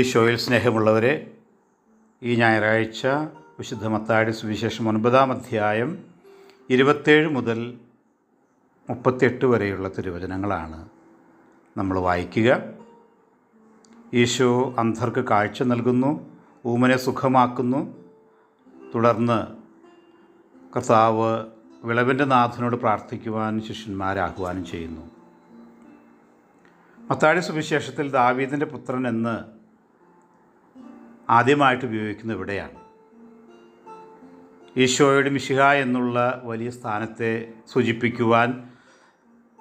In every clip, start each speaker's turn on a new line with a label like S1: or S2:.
S1: ഈശോയിൽ സ്നേഹമുള്ളവരെ ഈ ഞായറാഴ്ച വിശുദ്ധ മത്തായുടെ സുവിശേഷം ഒൻപതാം അധ്യായം ഇരുപത്തേഴ് മുതൽ മുപ്പത്തെട്ട് വരെയുള്ള തിരുവചനങ്ങളാണ് നമ്മൾ വായിക്കുക. ഈശോ അന്ധർക്ക് കാഴ്ച നൽകുന്നു ഊമനെ സുഖമാക്കുന്നു. തുടർന്ന് കർത്താവ് വിളവിന്റെ നാഥനോട് പ്രാർത്ഥിക്കുവാൻ ശിഷ്യന്മാരെ ആഹ്വാനം ചെയ്യുന്നു. മത്താടി സുവിശേഷത്തിൽ ദാവീദിന്റെ പുത്രൻ എന്ന് ആദ്യമായിട്ട് ഉപയോഗിക്കുന്നത് ഇവിടെയാണ്. ഈശോയുടെ മിശിഹ എന്നുള്ള വലിയ സ്ഥാനത്തെ സൂചിപ്പിക്കുവാൻ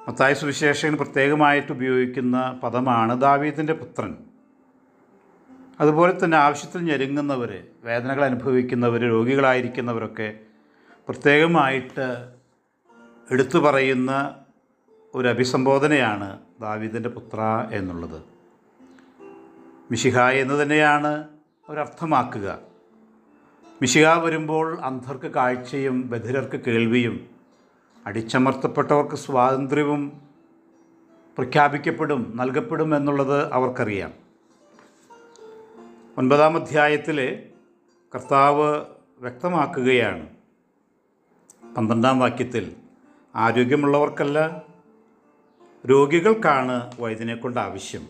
S1: മത്തായ സുവിശേഷൻ പ്രത്യേകമായിട്ട് ഉപയോഗിക്കുന്ന പദമാണ് ദാവീദിന്റെ പുത്രൻ. അതുപോലെ തന്നെ ആവശ്യത്തിൽ ഞെരുങ്ങുന്നവർ വേദനകൾ അനുഭവിക്കുന്നവർ രോഗികളായിരിക്കുന്നവരൊക്കെ പ്രത്യേകമായിട്ട് എടുത്തു പറയുന്ന ഒരു അഭിസംബോധനയാണ് ദാവീദിന്റെ പുത്ര എന്നുള്ളത്. മിശിഹ എന്ന് തന്നെയാണ് അവരർത്ഥമാക്കുക മിശിക വരുമ്പോൾ അന്ധർക്ക് കാഴ്ചയും ബധിരർക്ക് കേൾവിയും അടിച്ചമർത്തപ്പെട്ടവർക്ക് സ്വാതന്ത്ര്യവും പ്രഖ്യാപിക്കപ്പെടും നൽകപ്പെടും എന്നുള്ളത് അവർക്കറിയാം. ഒൻപതാം അധ്യായത്തിൽ കർത്താവ് വ്യക്തമാക്കുകയാണ്. പന്ത്രണ്ടാം വാക്യത്തിൽ ആരോഗ്യമുള്ളവർക്കല്ല രോഗികൾക്കാണ് വൈദ്യനെ കൊണ്ട് ആവശ്യം.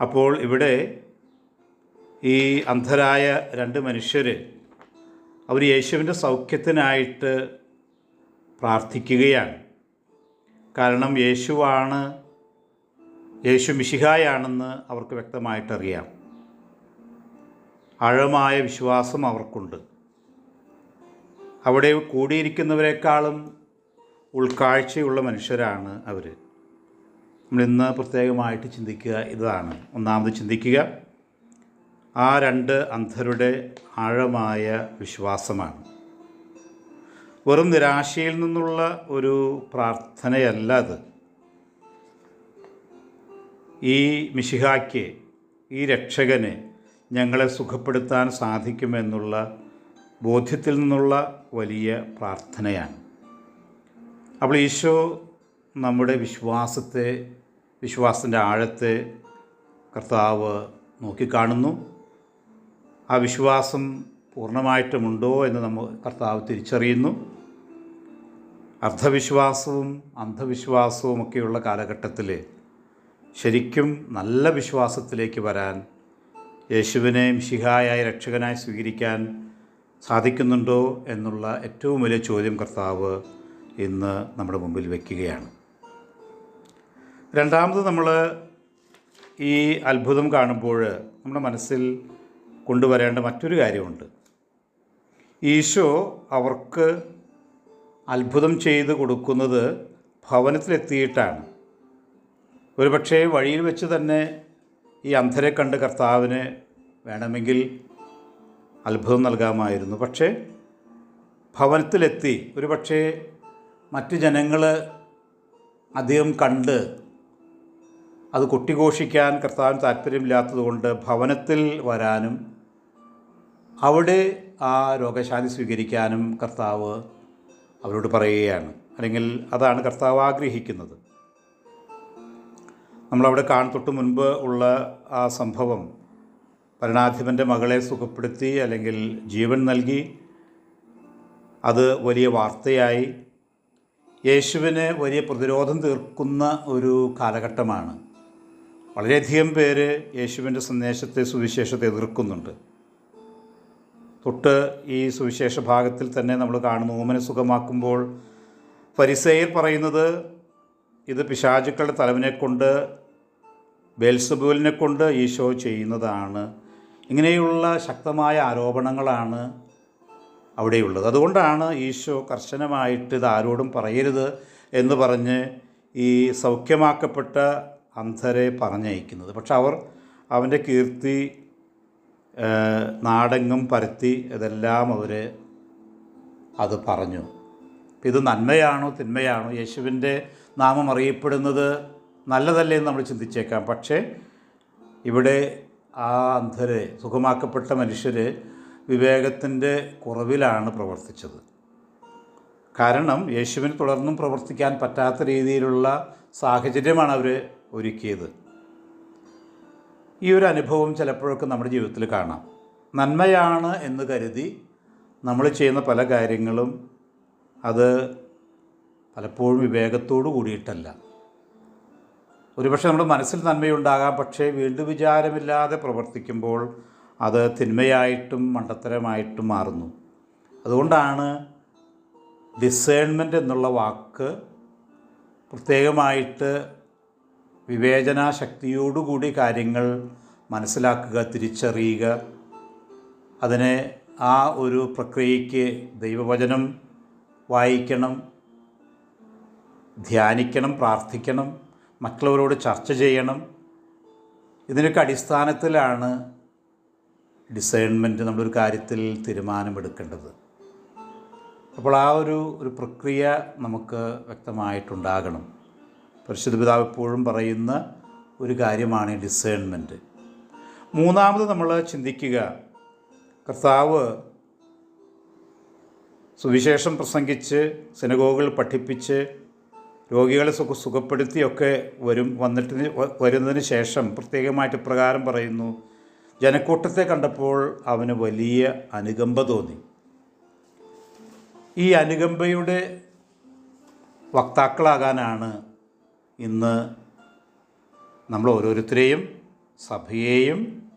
S1: അപ്പോൾ ഇവിടെ ഈ അന്ധരായ രണ്ട് മനുഷ്യർ അവർ യേശുവിന്റെ സൗഖ്യത്തിനായിട്ട് പ്രാർത്ഥിക്കുകയാണ്. കാരണം യേശുവാണ് യേശു മിശിഹായാണെന്ന് അവർക്ക് വ്യക്തമായിട്ടറിയാം. ആഴമായ വിശ്വാസം അവർക്കുണ്ട്. അവിടെ കൂടിയിരിക്കുന്നവരെക്കാളും ഉൾക്കാഴ്ചയുള്ള മനുഷ്യരാണ് അവർ നമ്മളിന്ന് പ്രത്യേകമായിട്ട് ചിന്തിക്കുക ഇതാണ്. ഒന്നാമത് ചിന്തിക്കുക. ആ രണ്ട് അന്ധരുടെ ആഴമായ വിശ്വാസമാണ്. വെറും നിരാശയിൽ നിന്നുള്ള ഒരു പ്രാർത്ഥനയല്ല അത്. ഈ മിശിഹായ്ക്ക് ഈ രക്ഷകന് ഞങ്ങളെ സുഖപ്പെടുത്താൻ സാധിക്കുമെന്നുള്ള ബോധ്യത്തിൽ നിന്നുള്ള വലിയ പ്രാർത്ഥനയാണ്. അപ്പോൾ ഈശോ നമ്മുടെ വിശ്വാസത്തെ വിശ്വാസത്തിന്റെ ആഴത്തെ കർത്താവ് നോക്കിക്കാണുന്നു. ആ വിശ്വാസം പൂർണമായിട്ടുമുണ്ടോ എന്ന് നമ്മൾ കർത്താവ് തിരിച്ചറിയുന്നു. അർദ്ധവിശ്വാസവും അന്ധവിശ്വാസവും ഒക്കെയുള്ള കാലഘട്ടത്തിൽ ശരിക്കും നല്ല വിശ്വാസത്തിലേക്ക് വരാൻ യേശുവിനെ മിശിഹായായ രക്ഷകനായി സ്വീകരിക്കാൻ സാധിക്കുന്നുണ്ടോ എന്നുള്ള ഏറ്റവും വലിയ ചോദ്യം കർത്താവ് ഇന്ന് നമ്മുടെ മുമ്പിൽ വയ്ക്കുകയാണ് രണ്ടാമത് നമ്മൾ ഈ അത്ഭുതം കാണുമ്പോൾ നമ്മുടെ മനസ്സിൽ കൊണ്ടുവരേണ്ട മറ്റൊരു കാര്യമുണ്ട്. ഈശോ അവർക്ക് അത്ഭുതം ചെയ്ത് കൊടുക്കുന്നത് ഭവനത്തിലെത്തിയിട്ടാണ്. ഒരുപക്ഷെ വഴിയിൽ വെച്ച് തന്നെ ഈ അന്ധരെ കണ്ട് കർത്താവിന് വേണമെങ്കിൽ അത്ഭുതം നൽകാമായിരുന്നു. പക്ഷേ ഭവനത്തിലെത്തി. ഒരുപക്ഷേ മറ്റ് ജനങ്ങൾ അധികം കണ്ട് അത് കൊട്ടിഘോഷിക്കാൻ കർത്താവിന് താല്പര്യമില്ലാത്തതുകൊണ്ട് ഭവനത്തിൽ വരാനും അവിടെ ആ രോഗശാന്തി സ്വീകരിക്കാനും കർത്താവ് അവരോട് പറയുകയാണ്. അല്ലെങ്കിൽ അതാണ് കർത്താവ് ആഗ്രഹിക്കുന്നത്. നമ്മളവിടെ കാണത്തൊട്ട് തൊട്ട് മുൻപ് ഉള്ള ആ സംഭവം. ഭരണാധിപന്റെ മകളെ സുഖപ്പെടുത്തി അല്ലെങ്കിൽ ജീവൻ നൽകി. അത് വലിയ വാർത്തയായി. യേശുവിന് വലിയ പ്രതിരോധം തീർക്കുന്ന ഒരു കാലഘട്ടമാണ്. വളരെയധികം പേര് യേശുവിന്റെ സന്ദേശത്തെ സുവിശേഷത്തെ എതിർക്കുന്നുണ്ട്. തൊട്ട് ഈ സുവിശേഷ ഭാഗത്തിൽ തന്നെ നമ്മൾ കാണുന്നു ഓമനെ സുഖമാക്കുമ്പോൾ ഫരിസേയർ പറയുന്നത് ഇത് പിശാചുക്കളുടെ തലവിനെ കൊണ്ട് ബേൽസബൂലിനെ കൊണ്ട് ഈശോ ചെയ്യുന്നതാണ്. ഇങ്ങനെയുള്ള ശക്തമായ ആരോപണങ്ങളാണ് അവിടെയുള്ളത്. അതുകൊണ്ടാണ് ഈശോ കർശനമായിട്ട് ഇത് ആരോടും പറയരുത് എന്ന് പറഞ്ഞ് ഈ സൗഖ്യമാക്കപ്പെട്ട അന്ധരെ പറഞ്ഞയക്കുന്നത്. പക്ഷെ അവർ അവന്റെ കീർത്തി നാടെങ്ങും പരത്തി ഇതെല്ലാം അവർ അത് പറഞ്ഞു. ഇത് നന്മയാണോ തിന്മയാണോ? യേശുവിന്റെ നാമം അറിയപ്പെടുന്നത് നല്ലതല്ലേ എന്ന് നമ്മൾ ചിന്തിച്ചേക്കാം. പക്ഷേ ഇവിടെ ആ അന്ധരെ സുഖമാക്കപ്പെട്ട മനുഷ്യർ വിവേകത്തിന്റെ കുറവിലാണ് പ്രവർത്തിച്ചത്. കാരണം യേശുവിന് തുടർന്നും പ്രവർത്തിക്കാൻ പറ്റാത്ത രീതിയിലുള്ള സാഹചര്യമാണ് അവർ ഒരുക്കിയത്. ഈ ഒരു അനുഭവം ചിലപ്പോഴൊക്കെ നമ്മുടെ ജീവിതത്തിൽ കാണാം. നന്മയാണ് എന്ന് കരുതി നമ്മൾ ചെയ്യുന്ന പല കാര്യങ്ങളും അത് പലപ്പോഴും വിവേകത്തോടു കൂടിയിട്ടല്ല. ഒരുപക്ഷെ നമ്മുടെ മനസ്സിൽ നന്മയുണ്ടാകാം പക്ഷേ വീണ്ടും വിചാരമില്ലാതെ പ്രവർത്തിക്കുമ്പോൾ അത് തിന്മയായിട്ടും മണ്ടത്തരമായിട്ടും മാറുന്നു. അതുകൊണ്ടാണ് ഡിസേൺമെന്റ് എന്നുള്ള വാക്ക് പ്രത്യേകമായിട്ട് വിവേചന ശക്തിയോടുകൂടി കാര്യങ്ങൾ മനസ്സിലാക്കുക തിരിച്ചറിയുക. അതിനെ ആ ഒരു പ്രക്രിയയ്ക്ക് ദൈവവചനം വായിക്കണം ധ്യാനിക്കണം പ്രാർത്ഥിക്കണം മറ്റുള്ളവരോട് ചർച്ച ചെയ്യണം. ഇതിനൊക്കെ അടിസ്ഥാനത്തിലാണ് ഡിസൈൺമെന്റ് നമ്മളൊരു കാര്യത്തിൽ തീരുമാനമെടുക്കേണ്ടത്. അപ്പോൾ ആ ഒരു ഒരു പ്രക്രിയ നമുക്ക് വ്യക്തമായിട്ടുണ്ടാകണം. പരിശുദ്ധ പിതാവ് എപ്പോഴും പറയുന്ന ഒരു കാര്യമാണ് ഡിസേൺമെന്റ് മൂന്നാമത് നമ്മൾ ചിന്തിക്കുക കർത്താവ് സുവിശേഷം പ്രസംഗിച്ച് സിനഗോഗുകൾ പഠിപ്പിച്ച് രോഗികളെ സുഖ സുഖപ്പെടുത്തിയൊക്കെ വരും വന്നിട്ട് വരുന്നതിന് ശേഷം പ്രത്യേകമായിട്ട് പ്രകാരം പറയുന്നു ജനക്കൂട്ടത്തെ കണ്ടപ്പോൾ അവന് വലിയ അനുകമ്പ തോന്നി. ഈ അനുകമ്പയുടെ വക്താക്കളാകാനാണ് ഇന്ന് നമ്മൾ ഓരോരുത്തരെയും സഭയെയും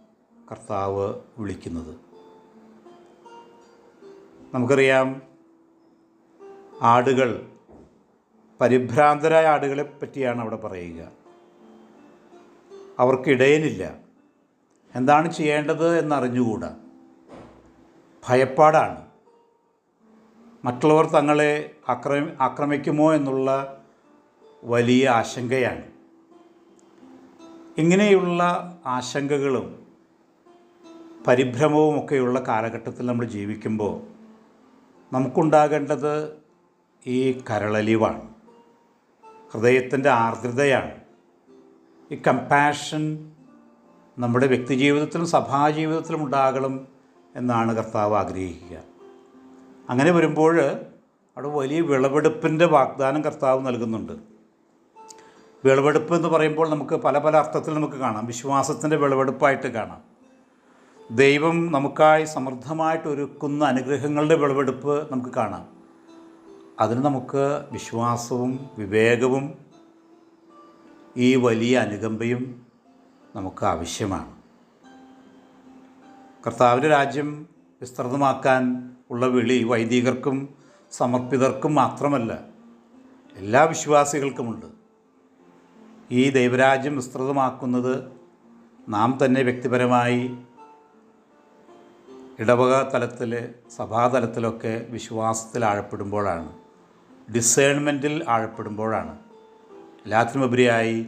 S1: കർത്താവ് വിളിക്കുന്നത്. നമുക്കറിയാം ആടുകൾ പരിഭ്രാന്തരായ ആടുകളെ പറ്റിയാണ് അവിടെ പറയുക. അവർക്ക് എന്താണ് ചെയ്യേണ്ടത് എന്നറിഞ്ഞുകൂടാ. ഭയപ്പാടാണ്. മറ്റുള്ളവർ തങ്ങളെ ആക്രമി ആക്രമിക്കുമോ എന്നുള്ള വലിയ ആശങ്കയാണ്. ഇങ്ങനെയുള്ള ആശങ്കകളും പരിഭ്രമവും ഒക്കെയുള്ള കാലഘട്ടത്തിൽ നമ്മൾ ജീവിക്കുമ്പോൾ നമുക്കുണ്ടാകേണ്ടത് ഈ കരളലിവാണ്. ഹൃദയത്തിന്റെ ആർദ്രതയാണ്. ഈ കമ്പാഷൻ നമ്മുടെ വ്യക്തിജീവിതത്തിലും സഭാജീവിതത്തിലും ഉണ്ടാകണം എന്നാണ് കർത്താവ് ആഗ്രഹിക്കുക. അങ്ങനെ വരുമ്പോൾ അവിടെ വലിയ വിളവെടുപ്പിന്റെ വാഗ്ദാനം കർത്താവ് നൽകുന്നുണ്ട്. വിളവെടുപ്പ് എന്ന് പറയുമ്പോൾ നമുക്ക് പല പല അർത്ഥത്തിൽ നമുക്ക് കാണാം. വിശ്വാസത്തിന്റെ വിളവെടുപ്പായിട്ട് കാണാം. ദൈവം നമുക്കായി സമൃദ്ധമായിട്ട് ഒരുക്കുന്ന അനുഗ്രഹങ്ങളുടെ വിളവെടുപ്പ് നമുക്ക് കാണാം. അതിന് നമുക്ക് വിശ്വാസവും വിവേകവും ഈ വലിയ അനുകമ്പയും നമുക്ക് ആവശ്യമാണ്. കർത്താവിന്റെ രാജ്യം വിസ്തൃതമാക്കാൻ ഉള്ള വിളി വൈദികർക്കും സമർപ്പിതർക്കും മാത്രമല്ല എല്ലാ വിശ്വാസികൾക്കുമുണ്ട്. ഈ ദൈവരാജ്യം വിസ്തൃതമാക്കുന്നത് നാം തന്നെ വ്യക്തിപരമായി ഇടവക തലത്തിൽ സഭാതലത്തിലൊക്കെ വിശ്വാസത്തിൽ ആഴപ്പെടുമ്പോഴാണ് ഡിസേൺമെന്റിൽ ആഴപ്പെടുമ്പോഴാണ്. എല്ലാത്തിനുമുപരിയായി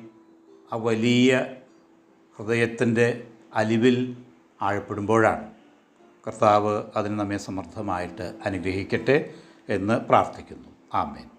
S1: ആ വലിയ ഹൃദയത്തിന്റെ അലിവിൽ ആഴപ്പെടുമ്പോഴാണ്. കർത്താവ് അതിന് നമ്മെ സമർത്ഥമായിട്ട് അനുഗ്രഹിക്കട്ടെ എന്ന് പ്രാർത്ഥിക്കുന്നു. ആമേൻ.